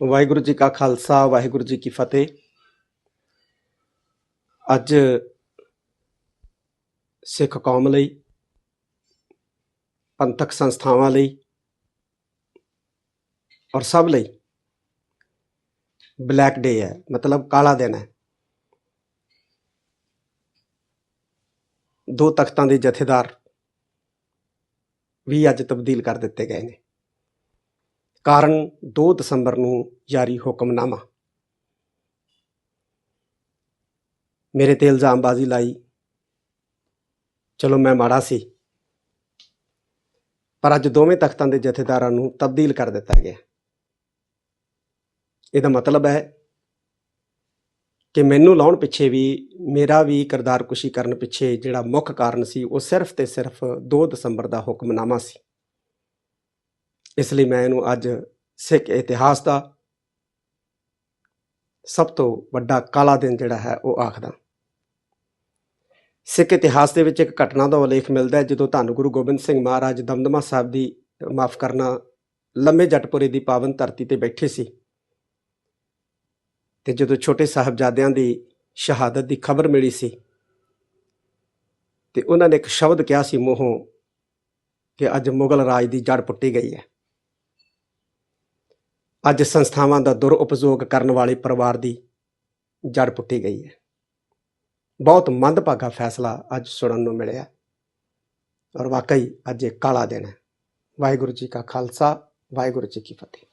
ਵਾਹਿਗੁਰੂ ਜੀ ਕਾ ਖਾਲਸਾ, ਵਾਹਿਗੁਰੂ ਜੀ ਕੀ ਫਤਿਹ। ਅੱਜ ਸਿੱਖ ਕੌਮ ਲਈ, ਪੰਥਕ ਸੰਸਥਾਵਾਂ ਲਈ ਔਰ ਸਭ ਲਈ ਬਲੈਕ ਡੇ ਹੈ, ਮਤਲਬ ਕਾਲਾ ਦਿਨ ਹੈ। ਦੋ ਤਖਤਾਂ ਦੇ ਜਥੇਦਾਰ ਵੀ ਅੱਜ ਤਬਦੀਲ ਕਰ ਦਿੱਤੇ ਗਏ ਨੇ। ਕਾਰਨ 2 ਦਸੰਬਰ ਨੂੰ ਜਾਰੀ ਹੁਕਮਨਾਮਾ। ਮੇਰੇ ਤੇ ਇਲਜ਼ਾਮਬਾਜ਼ੀ ਲਾਈ। ਚਲੋ ਮੈਂ ਮਾੜਾ ਸੀ। ਪਰ ਅੱਜ ਦੋਵੇਂ ਤਖਤਾਂ ਦੇ ਜਥੇਦਾਰਾਂ ਨੂੰ ਤਬਦੀਲ ਕਰ ਦਿੱਤਾ ਗਿਆ। ਇਹਦਾ ਮਤਲਬ ਹੈ ਕਿ ਮੈਨੂੰ ਲਾਉਣ ਪਿੱਛੇ ਵੀ, ਮੇਰਾ ਵੀ ਕਿਰਦਾਰਕੁਸ਼ੀ ਕਰਨ ਪਿੱਛੇ ਜਿਹੜਾ ਮੁੱਖ ਕਾਰਨ ਸੀ, ਉਹ ਸਿਰਫ ਤੇ ਸਿਰਫ 2 ਦਸੰਬਰ ਦਾ ਹੁਕਮਨਾਮਾ ਸੀ। ਇਸ ਲਈ ਮੈਂ ਇਹਨੂੰ ਅੱਜ ਸਿੱਖ ਇਤਿਹਾਸ ਦਾ ਸਭ ਤੋਂ ਵੱਡਾ ਕਾਲਾ ਦਿਨ ਜਿਹੜਾ ਹੈ ਉਹ ਆਖਦਾ। ਸਿੱਖ ਇਤਿਹਾਸ ਦੇ ਵਿੱਚ ਇੱਕ ਘਟਨਾ ਦਾ ਉਲੇਖ ਮਿਲਦਾ ਹੈ ਜਦੋਂ ਧੰਨ ਗੁਰੂ ਗੋਬਿੰਦ ਸਿੰਘ ਮਹਾਰਾਜ ਦਮਦਮਾ ਸਾਹਿਬ ਦੀ ਮਾਫ ਕਰਨਾ ਲੰਮੇ ਜਟਪੁਰੇ ਦੀ ਪਾਵਨ ਧਰਤੀ ਤੇ ਬੈਠੇ ਸੀ ਤੇ ਜਦੋਂ ਛੋਟੇ ਸਾਹਿਬਜ਼ਾਦਿਆਂ ਦੀ ਸ਼ਹਾਦਤ ਦੀ ਖਬਰ ਮਿਲੀ ਸੀ ਤੇ ਉਹਨਾਂ ਨੇ ਇੱਕ ਸ਼ਬਦ ਕਿਹਾ ਸੀ ਮੋਹੋਂ ਕਿ ਅੱਜ ਮੁਗਲ ਰਾਜ ਦੀ ਜੜ ਪੁੱਟੀ ਗਈ ਹੈ। ਅੱਜ ਸੰਸਥਾਵਾਂ ਦਾ ਦੁਰਉਪਯੋਗ ਕਰਨ ਵਾਲੇ ਪਰਿਵਾਰ ਦੀ ਜੜ ਪੁੱਟੀ ਗਈ ਹੈ। ਬਹੁਤ ਮੰਦਭਾਗਾ ਫੈਸਲਾ ਅੱਜ ਸੁਣਨ ਨੂੰ ਮਿਲਿਆ ਔਰ ਵਾਕਈ ਅੱਜ ਇਹ ਕਾਲਾ ਦਿਨ ਹੈ। ਵਾਹਿਗੁਰੂ ਜੀ ਕਾ ਖਾਲਸਾ, ਵਾਹਿਗੁਰੂ ਜੀ ਕੀ ਫਤਿਹ।